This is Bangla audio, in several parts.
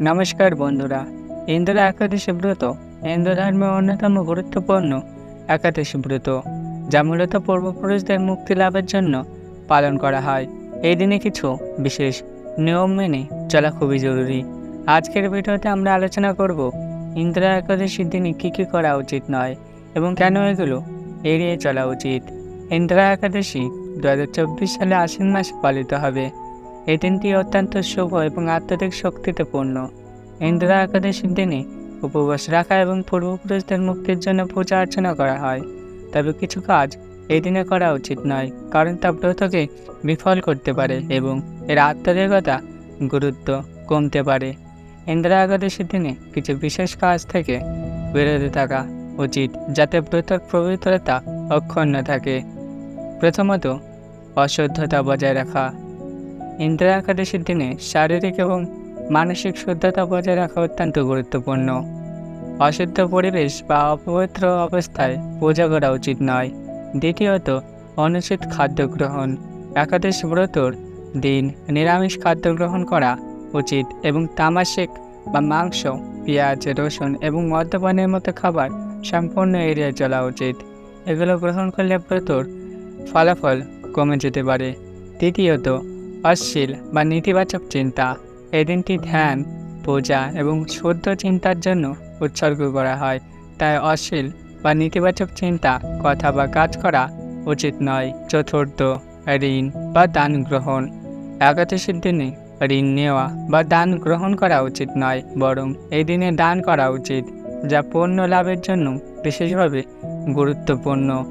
নমস্কার বন্ধুরা, ইন্দ্র একাদশী ব্রত হিন্দু ধর্মের অন্যতম গুরুত্বপূর্ণ একাদশী ব্রত, যা মূলত পূর্বপুরুষদের মুক্তি লাভের জন্য পালন করা হয়। এই দিনে কিছু বিশেষ নিয়ম মেনে চলা খুবই জরুরি। আজকের ভিডিওতে আমরা আলোচনা করব, ইন্দ্রা একাদশীর দিনে কী কী করা উচিত নয় এবং কেন এগুলো এড়িয়ে চলা উচিত। ইন্দ্রা একাদশী দু হাজার চব্বিশ সালে আশ্বিন মাসে পালিত হবে। এই দিনটি অত্যন্ত শুভ এবং আধ্যাত্মিক শক্তিতে পূর্ণ। ইন্দিরা একাদশীর দিনে উপবাস রাখা এবং পূর্বপুরুষদের মুক্তির জন্য পূজা অর্চনা করা হয়। তবে কিছু কাজ এই দিনে করা উচিত নয়, কারণ তা ব্রতকে বিফল করতে পারে এবং এর আধ্যাত্মিকতা গুরুত্ব কমতে পারে। ইন্দিরা একাদশীর দিনে কিছু বিশেষ কাজ থেকে বিরত থাকা উচিত, যাতে ব্রতর পবিত্রতা অক্ষুণ্ণ থাকে। প্রথমত, অশুদ্ধতা বজায় রাখা। ইন্দিরা একাদশীর দিনে শারীরিক এবং মানসিক শুদ্ধতা বজায় রাখা অত্যন্ত গুরুত্বপূর্ণ। অশুদ্ধ পরিবেশ বা অপবিত্র অবস্থায় পূজা করা উচিত নয়। দ্বিতীয়ত, অনুচিত খাদ্য গ্রহণ। একাদশ ব্রতর দিন নিরামিষ খাদ্য গ্রহণ করা উচিত এবং তামাশিক বা মাংস, পেঁয়াজ, রসুন এবং মদ্যপানের মতো খাবার সম্পূর্ণ এড়িয়ে চলা উচিত। এগুলো গ্রহণ করলে ব্রতর ফলাফল কমে যেতে পারে। তৃতীয়ত অশ্লীল বা নেতিবাচক চিন্তা। এই দিনটি ধ্যান, পূজা এবং শুদ্ধ চিন্তার জন্য উৎসর্গ করা হয়। তাই অশ্লীল বা নেতিবাচক চিন্তা, কথা বা কাজ করা উচিত নয়। চতুর্থ, ঋণ বা দান গ্রহণ। একাদশীর দিনে ঋণ নেওয়া বা দান গ্রহণ করা উচিত নয়, বরং এই দিনে দান করা উচিত, যা পণ্য লাভের জন্য বিশেষভাবে গুরুত্বপূর্ণ।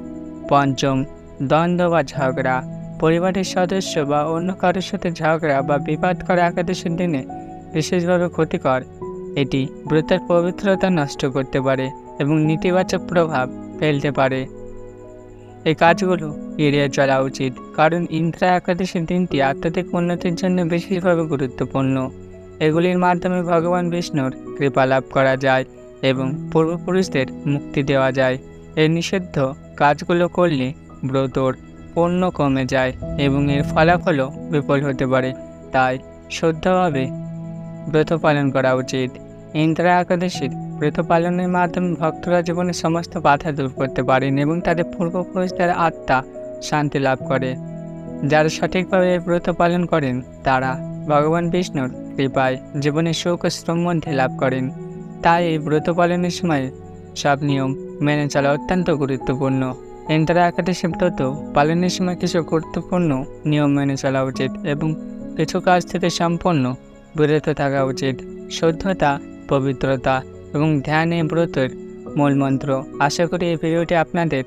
পঞ্চম, দ্বন্দ্ব বা ঝগড়া। পরিবারের সদস্য বা অন্য কারোর সাথে ঝগড়া বা বিবাদ করা একাদশের দিনে বিশেষভাবে ক্ষতিকর। এটি ব্রতের পবিত্রতা নষ্ট করতে পারে এবং নেতিবাচক প্রভাব ফেলতে পারে। এই কাজগুলো এড়িয়ে চলা উচিত, কারণ ইন্দ্রা একাদশীর দিনটি আধ্যাত্মিক উন্নতির জন্য বিশেষভাবে গুরুত্বপূর্ণ। এগুলির মাধ্যমে ভগবান বিষ্ণুর কৃপা লাভ করা যায় এবং পূর্বপুরুষদের মুক্তি দেওয়া যায়। এই নিষিদ্ধ কাজগুলো করলে ব্রতর পণ্য কমে যায় এবং এর ফলাফলও বিফল হতে পারে। তাই শুদ্ধভাবে ব্রত পালন করা উচিত। ইন্দ্রা একাদশীর ব্রত পালনের মাধ্যমে ভক্তরা জীবনের সমস্ত বাধা দূর করতে পারেন এবং তাদের পূর্বপুরুষদের আত্মা শান্তি লাভ করে। যারা সঠিকভাবে ব্রত পালন করেন, তারা ভগবান বিষ্ণুর কৃপায় জীবনে সুখ ও সমৃদ্ধি লাভ করেন। তাই এই ব্রত পালনের সময় সব নিয়ম মেনে চলা অত্যন্ত গুরুত্বপূর্ণ। ইন্দিরা একাদশী ব্রত পালনের সময় কিছু গুরুত্বপূর্ণ নিয়ম মেনে চলা উচিত এবং কিছু কাজ থেকে সম্পূর্ণ বিরত থাকা উচিত। শুদ্ধতা, পবিত্রতা এবং ধ্যানে ব্রতের মূল মন্ত্র। আশা করি এই ভিডিওটি আপনাদের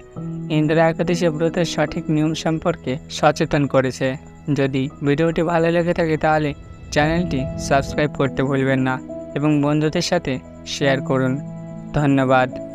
ইন্দিরা একাদশী ব্রতের সঠিক নিয়ম সম্পর্কে সচেতন করেছে। যদি ভিডিওটি ভালো লেগে থাকে তাহলে চ্যানেলটি সাবস্ক্রাইব করতে ভুলবেন না এবং বন্ধুদের সাথে শেয়ার করুন। ধন্যবাদ।